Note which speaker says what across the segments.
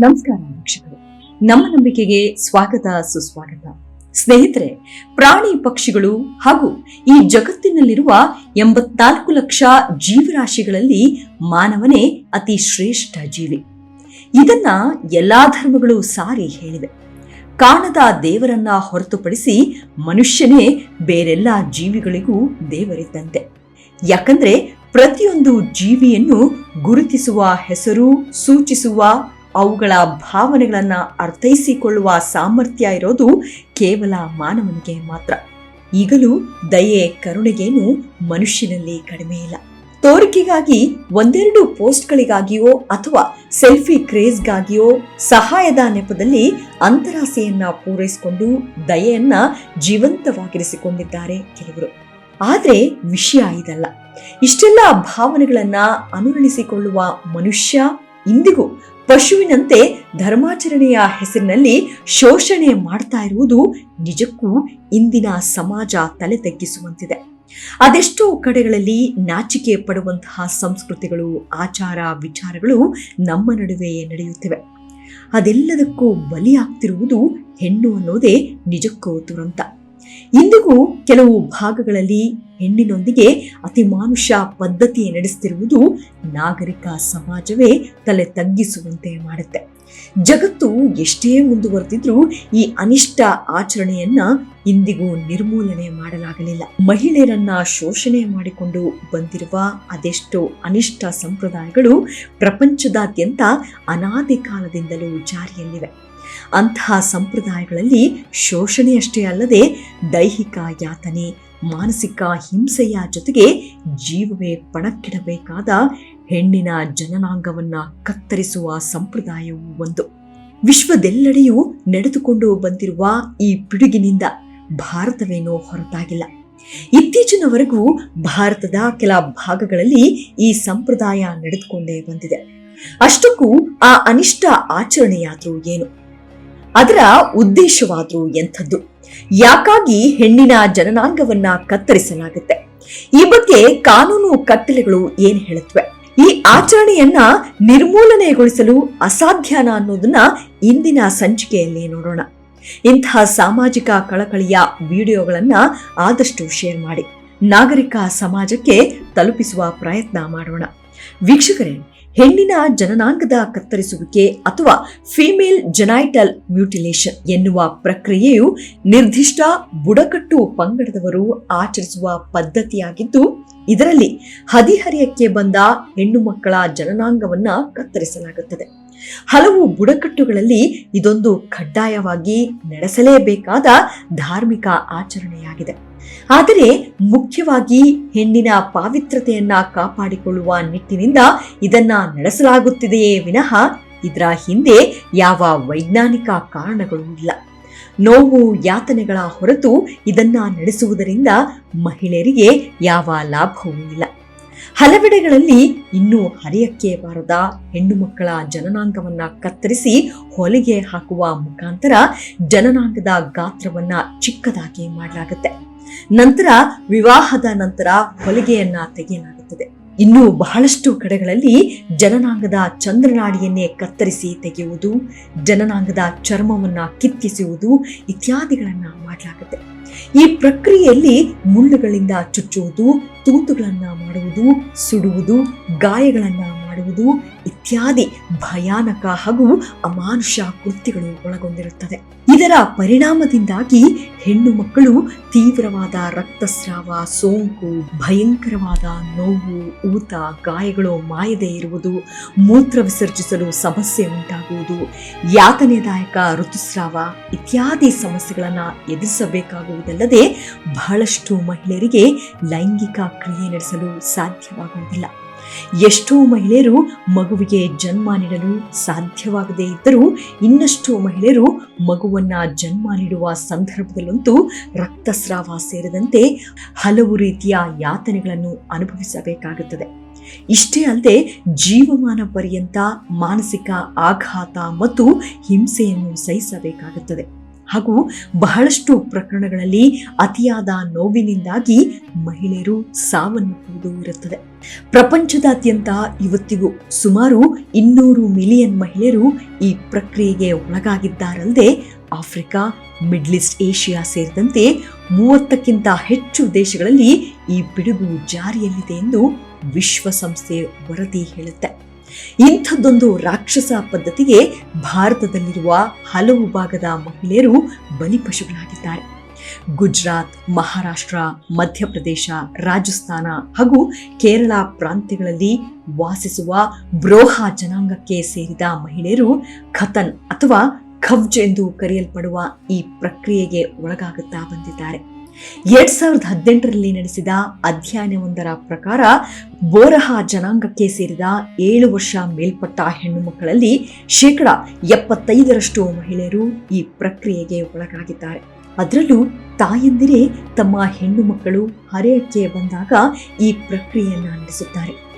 Speaker 1: ನಮಸ್ಕಾರ ವೀಕ್ಷಕರು. ನಮ್ಮ ನಂಬಿಕೆಗೆ ಸ್ವಾಗತ, ಸುಸ್ವಾಗತ. ಸ್ನೇಹಿತರೆ, ಪ್ರಾಣಿ ಪಕ್ಷಿಗಳು ಹಾಗೂ ಈ ಜಗತ್ತಿನಲ್ಲಿರುವ ಎಂಬತ್ನಾಲ್ಕು ಲಕ್ಷ ಜೀವರಾಶಿಗಳಲ್ಲಿ ಮಾನವನೇ ಅತಿ ಶ್ರೇಷ್ಠ ಜೀವಿ. ಇದನ್ನ ಎಲ್ಲಾ ಧರ್ಮಗಳು ಸಾರಿ ಹೇಳಿವೆ. ಕಾಣದ ದೇವರನ್ನ ಹೊರತುಪಡಿಸಿ ಮನುಷ್ಯನೇ ಬೇರೆಲ್ಲ ಜೀವಿಗಳಿಗೂ ದೇವರಿದ್ದಂತೆ. ಯಾಕಂದ್ರೆ ಪ್ರತಿಯೊಂದು ಜೀವಿಯನ್ನು ಗುರುತಿಸುವ ಹೆಸರು, ಸೂಚಿಸುವ ಅವುಗಳ ಭಾವನೆಗಳನ್ನು ಅರ್ಥೈಸಿಕೊಳ್ಳುವ ಸಾಮರ್ಥ್ಯ ಇರೋದು ಕೇವಲ ಮಾನವನಿಗೆ ಮಾತ್ರ. ಈಗಲೂ ದಯೆ, ಕರುಣೆಗೇನು ಮನುಷ್ಯನಲ್ಲಿ ಕಡಿಮೆ ಇಲ್ಲ. ತೋರಿಕೆಗಾಗಿ ಒಂದೆರಡು ಪೋಸ್ಟ್ಗಳಿಗಾಗಿಯೋ ಅಥವಾ ಸೆಲ್ಫಿ ಕ್ರೇಜ್ಗಾಗಿಯೋ ಸಹಾಯದ ನೆಪದಲ್ಲಿ ಅಂತರಾಸೆಯನ್ನ ಪೂರೈಸಿಕೊಂಡು ದಯೆಯನ್ನ ಜೀವಂತವಾಗಿರಿಸಿಕೊಂಡಿದ್ದಾರೆ ಕೆಲವರು. ಆದರೆ ವಿಷಯ ಇದಲ್ಲ. ಇಷ್ಟೆಲ್ಲ ಭಾವನೆಗಳನ್ನ ಅನುರಣಿಸಿಕೊಳ್ಳುವ ಮನುಷ್ಯ ಇಂದಿಗೂ ಪಶುವಿನಂತೆ ಧರ್ಮಾಚರಣೆಯ ಹೆಸರಿನಲ್ಲಿ ಶೋಷಣೆ ಮಾಡ್ತಾ ಇರುವುದು ನಿಜಕ್ಕೂ ಇಂದಿನ ಸಮಾಜ ತಲೆ ತಗ್ಗಿಸುವಂತಿದೆ. ಅದೆಷ್ಟೋ ಕಡೆಗಳಲ್ಲಿ ನಾಚಿಕೆ ಪಡುವಂತಹ ಸಂಸ್ಕೃತಿಗಳು, ಆಚಾರ, ವಿಚಾರಗಳು ನಮ್ಮ ನಡುವೆ ನಡೆಯುತ್ತಿವೆ. ಅದೆಲ್ಲದಕ್ಕೂ ಬಲಿಯಾಗ್ತಿರುವುದು ಹೆಣ್ಣು ಅನ್ನೋದೇ ನಿಜಕ್ಕೂ ದುರಂತ. ಇಂದಿಗೂ ಕೆಲವು ಭಾಗಗಳಲ್ಲಿ ಹೆಣ್ಣಿನೊಂದಿಗೆ ಅತಿಮಾನುಷ ಪದ್ಧತಿ ನಡೆಸುತ್ತಿರುವುದು ನಾಗರಿಕ ಸಮಾಜವೇ ತಲೆ ತಗ್ಗಿಸುವಂತೆ ಮಾಡುತ್ತೆ. ಜಗತ್ತು ಎಷ್ಟೇ ಮುಂದುವರೆದಿದ್ರೂ ಈ ಅನಿಷ್ಟ ಆಚರಣೆಯನ್ನ ಇಂದಿಗೂ ನಿರ್ಮೂಲನೆ ಮಾಡಲಾಗಲಿಲ್ಲ. ಮಹಿಳೆಯರನ್ನ ಶೋಷಣೆ ಮಾಡಿಕೊಂಡು ಬಂದಿರುವ ಅದೆಷ್ಟೋ ಅನಿಷ್ಟ ಸಂಪ್ರದಾಯಗಳು ಪ್ರಪಂಚದಾದ್ಯಂತ ಅನಾದಿ ಕಾಲದಿಂದಲೂ ಜಾರಿಯಲ್ಲಿವೆ. ಅಂತಹ ಸಂಪ್ರದಾಯಗಳಲ್ಲಿ ಶೋಷಣೆಯಷ್ಟೇ ಅಲ್ಲದೆ ದೈಹಿಕ ಯಾತನೆ, ಮಾನಸಿಕ ಹಿಂಸೆಯ ಜೊತೆಗೆ ಜೀವವೇ ಪಣಕ್ಕಿಡಬೇಕಾದ ಹೆಣ್ಣಿನ ಜನನಾಂಗವನ್ನ ಕತ್ತರಿಸುವ ಸಂಪ್ರದಾಯವೂ ಒಂದು. ವಿಶ್ವದೆಲ್ಲೆಡೆಯೂ ನಡೆದುಕೊಂಡು ಬಂದಿರುವ ಈ ಪಿಡುಗಿನಿಂದ ಭಾರತವೇನೋ ಹೊರತಾಗಿಲ್ಲ. ಇತ್ತೀಚಿನವರೆಗೂ ಭಾರತದ ಕೆಲ ಭಾಗಗಳಲ್ಲಿ ಈ ಸಂಪ್ರದಾಯ ನಡೆದುಕೊಂಡೇ ಬಂದಿದೆ. ಅಷ್ಟಕ್ಕೂ ಆ ಅನಿಷ್ಟ ಆಚರಣೆಯಾದರೂ ಏನು? ಅದರ ಉದ್ದೇಶವಾದ್ರೂ ಎಂಥದ್ದು? ಯಾಕಾಗಿ ಹೆಣ್ಣಿನ ಜನನಾಂಗವನ್ನ ಕತ್ತರಿಸಲಾಗುತ್ತೆ? ಈ ಬಗ್ಗೆ ಕಾನೂನು ಕಟ್ಟಲೆಗಳು ಏನ್ ಹೇಳುತ್ತವೆ ಈ ಆಚರಣೆಯನ್ನ ನಿರ್ಮೂಲನೆಗೊಳಿಸಲು ಅಸಾಧ್ಯನ ಅನ್ನೋದನ್ನ ಇಂದಿನ ಸಂಚಿಕೆಯಲ್ಲಿ ನೋಡೋಣ. ಇಂತಹ ಸಾಮಾಜಿಕ ಕಳಕಳಿಯ ವಿಡಿಯೋಗಳನ್ನ ಆದಷ್ಟು ಶೇರ್ ಮಾಡಿ. ನಾಗರಿಕ ಸಮಾಜಕ್ಕೆ ತಲುಪಿಸುವ ಪ್ರಯತ್ನ ಮಾಡೋಣ. ವೀಕ್ಷಕರೇ ಹೆಣ್ಣಿನ ಜನನಾಂಗದ ಕತ್ತರಿಸುವಿಕೆ ಅಥವಾ ಫಿಮೇಲ್ ಜೆನೈಟಲ್ ಮ್ಯೂಟಿಲೇಷನ್ ಎನ್ನುವ ಪ್ರಕ್ರಿಯೆಯು ನಿರ್ದಿಷ್ಟ ಬುಡಕಟ್ಟು ಪಂಗಡದವರು ಆಚರಿಸುವ ಪದ್ಧತಿಯಾಗಿದ್ದು, ಇದರಲ್ಲಿ ಹದಿಹರಿಯಕ್ಕೆ ಬಂದ ಹೆಣ್ಣು ಮಕ್ಕಳ ಜನನಾಂಗವನ್ನ ಕತ್ತರಿಸಲಾಗುತ್ತದೆ. ಹಲವು ಬುಡಕಟ್ಟುಗಳಲ್ಲಿ ಇದೊಂದು ಕಡ್ಡಾಯವಾಗಿ ನಡೆಸಲೇಬೇಕಾದ ಧಾರ್ಮಿಕ ಆಚರಣೆಯಾಗಿದೆ. ಆದರೆ ಮುಖ್ಯವಾಗಿ ಹೆಣ್ಣಿನ ಪಾವಿತ್ರತೆಯನ್ನ ಕಾಪಾಡಿಕೊಳ್ಳುವ ನಿಟ್ಟಿನಿಂದ ಇದನ್ನ ನಡೆಸಲಾಗುತ್ತಿದೆಯೇ ವಿನಃ ಇದರ ಹಿಂದೆ ಯಾವ ವೈಜ್ಞಾನಿಕ ಕಾರಣಗಳು ಇಲ್ಲ. ನೋವು ಯಾತನೆಗಳ ಹೊರತು ಇದನ್ನ ನಡೆಸುವುದರಿಂದ ಮಹಿಳೆಯರಿಗೆ ಯಾವ ಲಾಭವೂ ಇಲ್ಲ. ಹಲವೆಡೆಗಳಲ್ಲಿ ಇನ್ನೂ ಹರಿಯಕ್ಕೆ ಬಾರದ ಹೆಣ್ಣು ಮಕ್ಕಳ ಜನನಾಂಗವನ್ನ ಕತ್ತರಿಸಿ ಹೊಲಿಗೆ ಹಾಕುವ ಮುಖಾಂತರ ಜನನಾಂಗದ ಗಾತ್ರವನ್ನ ಚಿಕ್ಕದಾಗಿ ಮಾಡಲಾಗುತ್ತೆ. ನಂತರ ವಿವಾಹದ ನಂತರ ಹೊಲಿಗೆಯನ್ನ ತೆಗೆಯಲಾಗುತ್ತದೆ ಇನ್ನು ಬಹಳಷ್ಟು ಕಡೆಗಳಲ್ಲಿ ಜನನಾಂಗದ ಚಂದ್ರನಾಡಿಯನ್ನೇ ಕತ್ತರಿಸಿ ತೆಗೆಯುವುದು, ಜನನಾಂಗದ ಚರ್ಮವನ್ನು ಕಿತ್ತಿಸುವುದು ಇತ್ಯಾದಿಗಳನ್ನ ಮಾಡಲಾಗುತ್ತೆ. ಈ ಪ್ರಕ್ರಿಯೆಯಲ್ಲಿ ಮುಳ್ಳುಗಳಿಂದ ಚುಚ್ಚುವುದು, ತೂತುಗಳನ್ನ ಮಾಡುವುದು, ಸುಡುವುದು, ಗಾಯಗಳನ್ನ ಮಾಡುವುದು ಇತ್ಯಾದಿ ಭಯಾನಕ ಹಾಗೂ ಅಮಾನುಷ ಕೃತ್ಯಗಳು ಒಳಗೊಂಡಿರುತ್ತದೆ. ಇದರ ಪರಿಣಾಮದಿಂದಾಗಿ ಹೆಣ್ಣು ಮಕ್ಕಳು ತೀವ್ರವಾದ ರಕ್ತಸ್ರಾವ, ಸೋಂಕು, ಭಯಂಕರವಾದ ನೋವು, ಊತ, ಗಾಯಗಳು ಮಾಯದೇ ಇರುವುದು, ಮೂತ್ರ ವಿಸರ್ಜಿಸಲು ಸಮಸ್ಯೆ ಉಂಟಾಗುವುದು, ಯಾತನೆದಾಯಕ ಋತುಸ್ರಾವ ಇತ್ಯಾದಿ ಸಮಸ್ಯೆಗಳನ್ನು ಎದುರಿಸಬೇಕಾಗುವುದಲ್ಲದೆ ಬಹಳಷ್ಟು ಮಹಿಳೆಯರಿಗೆ ಲೈಂಗಿಕ ಕ್ರಿಯೆ ನಡೆಸಲು ಸಾಧ್ಯವಾಗುವುದಿಲ್ಲ. ಎಷ್ಟೋ ಮಹಿಳೆಯರು ಮಗುವಿಗೆ ಜನ್ಮ ನೀಡಲು ಸಾಧ್ಯವಾಗದೇ ಇದ್ದರೂ ಇನ್ನಷ್ಟು ಮಹಿಳೆಯರು ಮಗುವನ್ನ ಜನ್ಮ ನೀಡುವ ಸಂದರ್ಭದಲ್ಲಂತೂ ರಕ್ತಸ್ರಾವ ಸೇರಿದಂತೆ ಹಲವು ರೀತಿಯ ಯಾತನೆಗಳನ್ನು ಅನುಭವಿಸಬೇಕಾಗುತ್ತದೆ. ಇಷ್ಟೇ ಅಲ್ಲದೆ ಜೀವಮಾನ ಪರ್ಯಂತ ಮಾನಸಿಕ ಆಘಾತ ಮತ್ತು ಹಿಂಸೆಯನ್ನು ಸಹಿಸಬೇಕಾಗುತ್ತದೆ. ಹಾಗೂ ಬಹಳಷ್ಟು ಪ್ರಕರಣಗಳಲ್ಲಿ ಅತಿಯಾದ ನೋವಿನಿಂದಾಗಿ ಮಹಿಳೆಯರು ಸಾವನ್ನಪ್ಪುವುದು ಇರುತ್ತದೆ. ಪ್ರಪಂಚದಾದ್ಯಂತ ಇವತ್ತಿಗೂ ಸುಮಾರು ಇನ್ನೂರು ಮಿಲಿಯನ್ ಮಹಿಳೆಯರು ಈ ಪ್ರಕ್ರಿಯೆಗೆ ಒಳಗಾಗಿದ್ದಾರಲ್ಲದೆ ಆಫ್ರಿಕಾ, ಮಿಡ್ಲ್ ಈಸ್ಟ್ ಏಷ್ಯಾ ಸೇರಿದಂತೆ ಮೂವತ್ತಕ್ಕಿಂತ ಹೆಚ್ಚು ದೇಶಗಳಲ್ಲಿ ಈ ಪಿಡುಗು ಜಾರಿಯಲ್ಲಿದೆ ಎಂದು ವಿಶ್ವಸಂಸ್ಥೆ ವರದಿ ಹೇಳುತ್ತೆ. ಇಂಥದ್ದೊಂದು ರಾಕ್ಷಸ ಪದ್ಧತಿಗೆ ಭಾರತದಲ್ಲಿರುವ ಹಲವು ಭಾಗದ ಮಹಿಳೆಯರು ಬಲಿಪಶುಗಳಾಗಿದ್ದಾರೆ ಗುಜರಾತ್, ಮಹಾರಾಷ್ಟ್ರ, ಮಧ್ಯಪ್ರದೇಶ, ರಾಜಸ್ಥಾನ ಹಾಗೂ ಕೇರಳ ಪ್ರಾಂತ್ಯಗಳಲ್ಲಿ ವಾಸಿಸುವ ಬ್ರೋಹ ಜನಾಂಗಕ್ಕೆ ಸೇರಿದ ಮಹಿಳೆಯರು ಖತನ್ ಅಥವಾ ಖವ್ಜ್ ಎಂದು ಕರೆಯಲ್ಪಡುವ ಈ ಪ್ರಕ್ರಿಯೆಗೆ ಒಳಗಾಗುತ್ತಾ ಬಂದಿದ್ದಾರೆ. ಎರಡ್ ಸಾವಿರದ ಹದಿನೆಂಟರಲ್ಲಿ ನಡೆಸಿದ ಅಧ್ಯಯನವೊಂದರ ಪ್ರಕಾರ ಬೋರಹ ಜನಾಂಗಕ್ಕೆ ಸೇರಿದ ಏಳು ವರ್ಷ ಮೇಲ್ಪಟ್ಟ ಹೆಣ್ಣು ಮಕ್ಕಳಲ್ಲಿ ಶೇಕಡ ಎಪ್ಪತ್ತೈದರಷ್ಟು ಮಹಿಳೆಯರು ಈ ಪ್ರಕ್ರಿಯೆಗೆ ಒಳಗಾಗಿದ್ದಾರೆ. ಅದರಲ್ಲೂ ತಾಯಂದಿರೇ ತಮ್ಮ ಹೆಣ್ಣು ಮಕ್ಕಳು ಹರೆಯಕ್ಕೆ ಬಂದಾಗ ಈ ಪ್ರಕ್ರಿಯೆಯನ್ನು ನಡೆಸುತ್ತಾರೆ.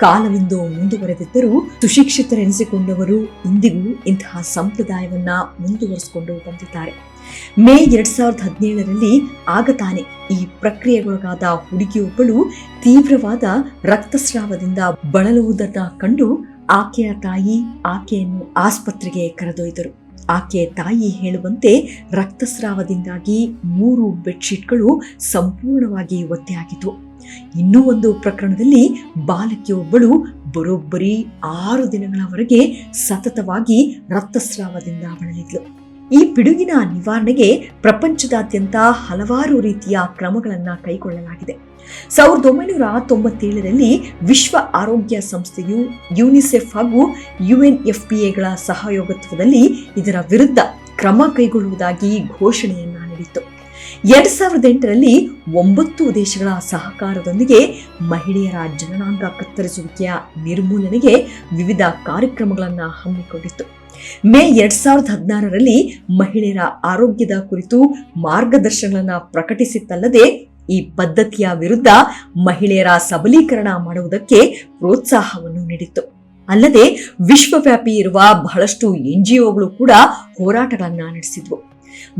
Speaker 1: ಕಾಲವಿಂದು ಮುಂದುವರೆದಿದ್ದರೂ ಸುಶಿಕ್ಷಿತರೆನಿಸಿಕೊಂಡವರು ಇಂದಿಗೂ ಇಂತಹ ಸಂಪ್ರದಾಯವನ್ನ ಮುಂದುವರಿಸಿಕೊಂಡು ಬಂದಿದ್ದಾರೆ. ಮೇ ಎರಡ್ ಸಾವಿರದ ಹದಿನೇಳರಲ್ಲಿ ಆಗ ತಾನೆ ಈ ಪ್ರಕ್ರಿಯೆಗೊಳಗಾದ ಹುಡುಗಿಯೊಬ್ಬಳು ತೀವ್ರವಾದ ರಕ್ತಸ್ರಾವದಿಂದ ಬಳಲುವುದನ್ನ ಕಂಡು ಆಕೆಯ ತಾಯಿ ಆಕೆಯನ್ನು ಆಸ್ಪತ್ರೆಗೆ ಕರೆದೊಯ್ದರು. ಆಕೆ ತಾಯಿ ಹೇಳುವಂತೆ ರಕ್ತಸ್ರಾವದಿಂದಾಗಿ ಮೂರು ಬೆಡ್ಶೀಟ್ಗಳು ಸಂಪೂರ್ಣವಾಗಿ ಒತ್ತೆಯಾಗಿದ್ವು ಇನ್ನೂ ಒಂದು ಪ್ರಕರಣದಲ್ಲಿ ಬಾಲಕಿಯೊಬ್ಬಳು ಬರೋಬ್ಬರಿ ಆರು ದಿನಗಳವರೆಗೆ ಸತತವಾಗಿ ರಕ್ತಸ್ರಾವದಿಂದ ಬಳಲಿದ್ಲು. ಈ ಪಿಡುಗಿನ ನಿವಾರಣೆಗೆ ಪ್ರಪಂಚದಾದ್ಯಂತ ಹಲವಾರು ರೀತಿಯ ಕ್ರಮಗಳನ್ನ ಕೈಗೊಳ್ಳಲಾಗಿದೆ. ಸಾವಿರದ ಒಂಬೈನೂರ ತೊಂಬತ್ತೇಳರಲ್ಲಿ ವಿಶ್ವ ಆರೋಗ್ಯ ಸಂಸ್ಥೆಯು ಯುನಿಸೆಫ್ ಹಾಗೂ ಯುಎನ್ಎಫ್ಪಿಎಗಳ ಸಹಯೋಗತ್ವದಲ್ಲಿ ಇದರ ವಿರುದ್ಧ ಕ್ರಮ ಕೈಗೊಳ್ಳುವುದಾಗಿ ಘೋಷಣೆಯನ್ನ ನೀಡಿತ್ತು. ಎರಡ್ ಸಾವಿರದ ಎಂಟರಲ್ಲಿ ಒಂಬತ್ತು ದೇಶಗಳ ಸಹಕಾರದೊಂದಿಗೆ ಮಹಿಳೆಯರ ಜನನಾಂಗ ಕತ್ತರಿಸುವಿಕೆಯ ನಿರ್ಮೂಲನೆಗೆ ವಿವಿಧ ಕಾರ್ಯಕ್ರಮಗಳನ್ನು ಹಮ್ಮಿಕೊಂಡಿತ್ತು. ಮೇ ಎರಡ್ ಸಾವಿರದ ಹದಿನಾರರಲ್ಲಿ ಮಹಿಳೆಯರ ಆರೋಗ್ಯದ ಕುರಿತು ಮಾರ್ಗದರ್ಶನಗಳನ್ನು ಪ್ರಕಟಿಸಿತ್ತಲ್ಲದೆ, ಈ ಪದ್ಧತಿಯ ವಿರುದ್ಧ ಮಹಿಳೆಯರ ಸಬಲೀಕರಣ ಮಾಡುವುದಕ್ಕೆ ಪ್ರೋತ್ಸಾಹವನ್ನು ನೀಡಿತ್ತು. ಅಲ್ಲದೆ ವಿಶ್ವವ್ಯಾಪಿ ಇರುವ ಬಹಳಷ್ಟು ಎನ್ ಜಿ ಒಗಳು ಕೂಡ ಹೋರಾಟಗಳನ್ನ ನಡೆಸಿದ್ವು.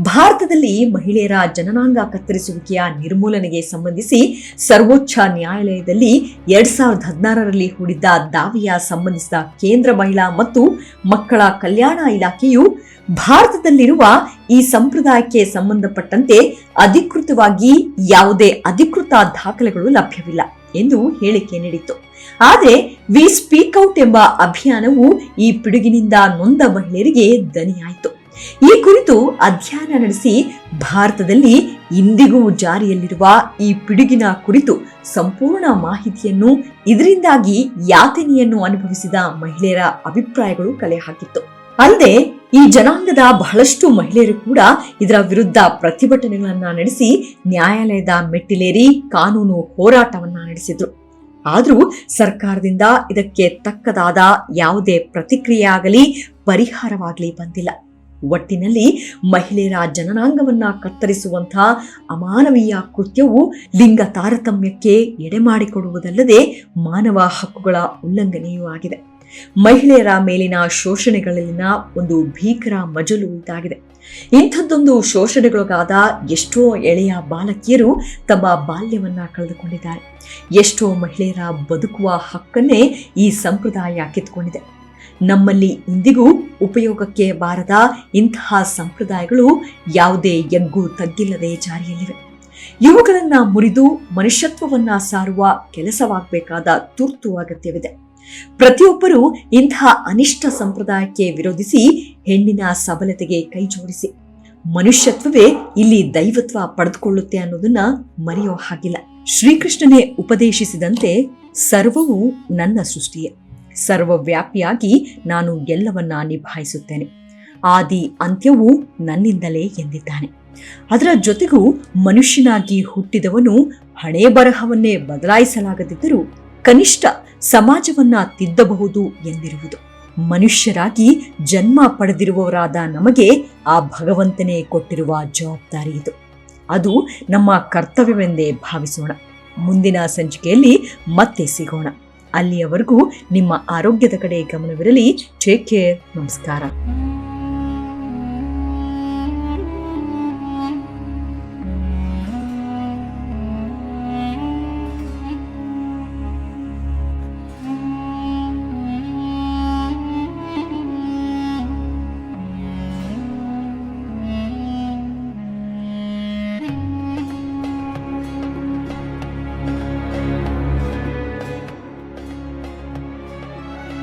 Speaker 1: ಭಾರತದಲ್ಲಿ ಮಹಿಳೆಯರ ಜನನಾಂಗ ಕತ್ತರಿಸುವಿಕೆಯ ನಿರ್ಮೂಲನೆಗೆ ಸಂಬಂಧಿಸಿ ಸರ್ವೋಚ್ಚ ನ್ಯಾಯಾಲಯದಲ್ಲಿ ಎರಡ್ ಸಾವಿರದ ಹದಿನಾರರಲ್ಲಿ ಹೂಡಿದ್ದ ದಾವೆಯ ಸಂಬಂಧಿಸಿದ ಕೇಂದ್ರ ಮಹಿಳಾ ಮತ್ತು ಮಕ್ಕಳ ಕಲ್ಯಾಣ ಇಲಾಖೆಯು ಭಾರತದಲ್ಲಿರುವ ಈ ಸಂಪ್ರದಾಯಕ್ಕೆ ಸಂಬಂಧಪಟ್ಟಂತೆ ಅಧಿಕೃತವಾಗಿ ಯಾವುದೇ ಅಧಿಕೃತ ದಾಖಲೆಗಳು ಲಭ್ಯವಿಲ್ಲ. ಎಂದು ಹೇಳಿಕೆ ನೀಡಿತ್ತು. ಆದರೆ, ವಿ ಸ್ಪೀಕ್ ಔಟ್ ಎಂಬ ಅಭಿಯಾನವು ಈ ಪಿಡುಗಿನಿಂದ ನೊಂದ ಮಹಿಳೆಯರಿಗೆ ದನಿಯಾಯಿತು. ಈ ಕುರಿತು ಅಧ್ಯಯನ ನಡೆಸಿ ಭಾರತದಲ್ಲಿ ಇಂದಿಗೂ ಜಾರಿಯಲ್ಲಿರುವ ಈ ಪಿಡುಗಿನ ಕುರಿತು ಸಂಪೂರ್ಣ ಮಾಹಿತಿಯನ್ನು, ಇದರಿಂದಾಗಿ ಯಾತನೆಯನ್ನು ಅನುಭವಿಸಿದ ಮಹಿಳೆಯರ ಅಭಿಪ್ರಾಯಗಳು ಕಲೆ ಹಾಕಿತ್ತು. ಅಲ್ಲದೆ ಈ ಜನಾಂಗದ ಬಹಳಷ್ಟು ಮಹಿಳೆಯರು ಕೂಡ ಇದರ ವಿರುದ್ಧ ಪ್ರತಿಭಟನೆಗಳನ್ನ ನಡೆಸಿ ನ್ಯಾಯಾಲಯದ ಮೆಟ್ಟಿಲೇರಿ ಕಾನೂನು ಹೋರಾಟವನ್ನ ನಡೆಸಿದ್ರು. ಆದರೂ ಸರ್ಕಾರದಿಂದ ಇದಕ್ಕೆ ತಕ್ಕದಾದ ಯಾವುದೇ ಪ್ರತಿಕ್ರಿಯೆ ಆಗಲಿ ಪರಿಹಾರವಾಗಲಿ ಬಂದಿಲ್ಲ. ಒಟ್ಟಿನಲ್ಲಿ ಮಹಿಳೆಯರ ಜನನಾಂಗವನ್ನ ಕತ್ತರಿಸುವಂತಹ ಅಮಾನವೀಯ ಕೃತ್ಯವು ಲಿಂಗ ತಾರತಮ್ಯಕ್ಕೆ ಎಡೆಮಾಡಿಕೊಡುವುದಲ್ಲದೆ ಮಾನವ ಹಕ್ಕುಗಳ ಉಲ್ಲಂಘನೆಯೂ ಆಗಿದೆ. ಮಹಿಳೆಯರ ಮೇಲಿನ ಶೋಷಣೆಗಳಲ್ಲಿನ ಒಂದು ಭೀಕರ ಮಜಲು ಇದಾಗಿದೆ ಇಂಥದ್ದೊಂದು ಶೋಷಣೆಗೊಳಗಾದ ಎಷ್ಟೋ ಎಳೆಯ ಬಾಲಕಿಯರು ತಮ್ಮ ಬಾಲ್ಯವನ್ನ ಕಳೆದುಕೊಂಡಿದ್ದಾರೆ. ಎಷ್ಟೋ ಮಹಿಳೆಯರ ಬದುಕುವ ಹಕ್ಕನ್ನೇ ಈ ಸಂಪ್ರದಾಯ ಕಿತ್ಕೊಂಡಿದೆ ನಮ್ಮಲ್ಲಿ ಇಂದಿಗೂ ಉಪಯೋಗಕ್ಕೆ ಬಾರದ ಇಂತಹ ಸಂಪ್ರದಾಯಗಳು ಯಾವುದೇ ಎಗ್ಗು ತಗ್ಗಿಲ್ಲದೆ ಜಾರಿಯಲ್ಲಿವೆ. ಇವುಗಳನ್ನ ಮುರಿದು ಮನುಷ್ಯತ್ವವನ್ನ ಸಾರುವ ಕೆಲಸವಾಗಬೇಕಾದ ತುರ್ತು ಅಗತ್ಯವಿದೆ. ಪ್ರತಿಯೊಬ್ಬರೂ ಇಂತಹ ಅನಿಷ್ಟ ಸಂಪ್ರದಾಯಕ್ಕೆ ವಿರೋಧಿಸಿ ಹೆಣ್ಣಿನ ಸಬಲತೆಗೆ ಕೈ ಜೋಡಿಸಿ. ಮನುಷ್ಯತ್ವವೇ ಇಲ್ಲಿ ದೈವತ್ವ ಪಡೆದುಕೊಳ್ಳುತ್ತೆ ಅನ್ನೋದನ್ನ ಮರೆಯೋ ಹಾಗಿಲ್ಲ. ಶ್ರೀಕೃಷ್ಣನೇ ಉಪದೇಶಿಸಿದಂತೆ ಸರ್ವವು ನನ್ನ ಸೃಷ್ಟಿಯೇ. ಸರ್ವವ್ಯಾಪಿಯಾಗಿ ನಾನು ಎಲ್ಲವನ್ನ ನಿಭಾಯಿಸುತ್ತೇನೆ. ಆದಿ ಅಂತ್ಯವೂ ನನ್ನಿಂದಲೇ ಎಂದಿದ್ದಾನೆ. ಅದರ ಜೊತೆಗೂ ಮನುಷ್ಯನಾಗಿ ಹುಟ್ಟಿದವನು ಹಣೆ ಬರಹವನ್ನೇ ಬದಲಾಯಿಸಲಾಗದಿದ್ದರೂ ಕನಿಷ್ಠ ಸಮಾಜವನ್ನ ತಿದ್ದಬಹುದು ಎಂದಿರುವುದು. ಮನುಷ್ಯರಾಗಿ ಜನ್ಮ ಪಡೆದಿರುವವರಾದ ನಮಗೆ ಆ ಭಗವಂತನೇ ಕೊಟ್ಟಿರುವ ಜವಾಬ್ದಾರಿ ಇದು. ಅದು ನಮ್ಮ ಕರ್ತವ್ಯವೆಂದೇ ಭಾವಿಸೋಣ. ಮುಂದಿನ ಸಂಚಿಕೆಯಲ್ಲಿ ಮತ್ತೆ ಸಿಗೋಣ. ಅಲ್ಲಿಯವರೆಗೂ ನಿಮ್ಮ ಆರೋಗ್ಯದ ಕಡೆ ಗಮನವಿರಲಿ. ಟೇಕ್ ಕೇರ್ ನಮಸ್ಕಾರ.